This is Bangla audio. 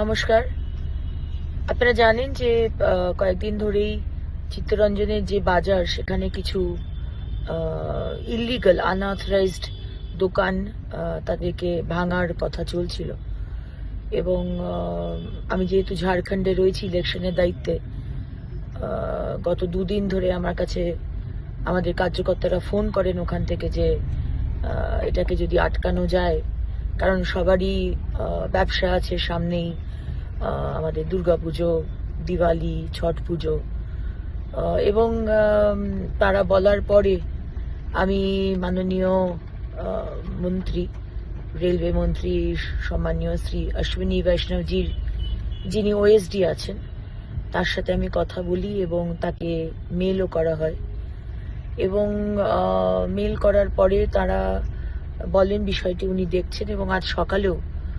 নমস্কার। আপনারা জানেন যে কয়েকদিন ধরেই চিত্তরঞ্জনের যে বাজার, সেখানে কিছু ইলিগাল আনঅথরাইজড দোকান তাদেরকে ভাঙার কথা চলছিল। এবং আমি যেহেতু ঝাড়খণ্ডে রয়েছি ইলেকশনের দায়িত্বে গত দুদিন ধরে আমার কাছে আমাদের কার্যকর্তারা ফোন করেন ওখান থেকে যে এটাকে যদি আটকানো যায় কারণ সবারই ব্যবসা আছে সামনেই আমাদের দুর্গাপুজো, দিওয়ালি, ছট পুজো। এবং তারা বলার পরে আমি মাননীয় মন্ত্রী, রেলওয়ে মন্ত্রী, সম্মানীয় শ্রী অশ্বিনী বৈষ্ণবজির যিনি ওএসডি আছেন, তার সাথে আমি কথা বলি এবং তাকে মেলও করা হয়। এবং মেল করার পরে তারা বলেন বিষয়টি উনি দেখছেন এবং আজ সকালেও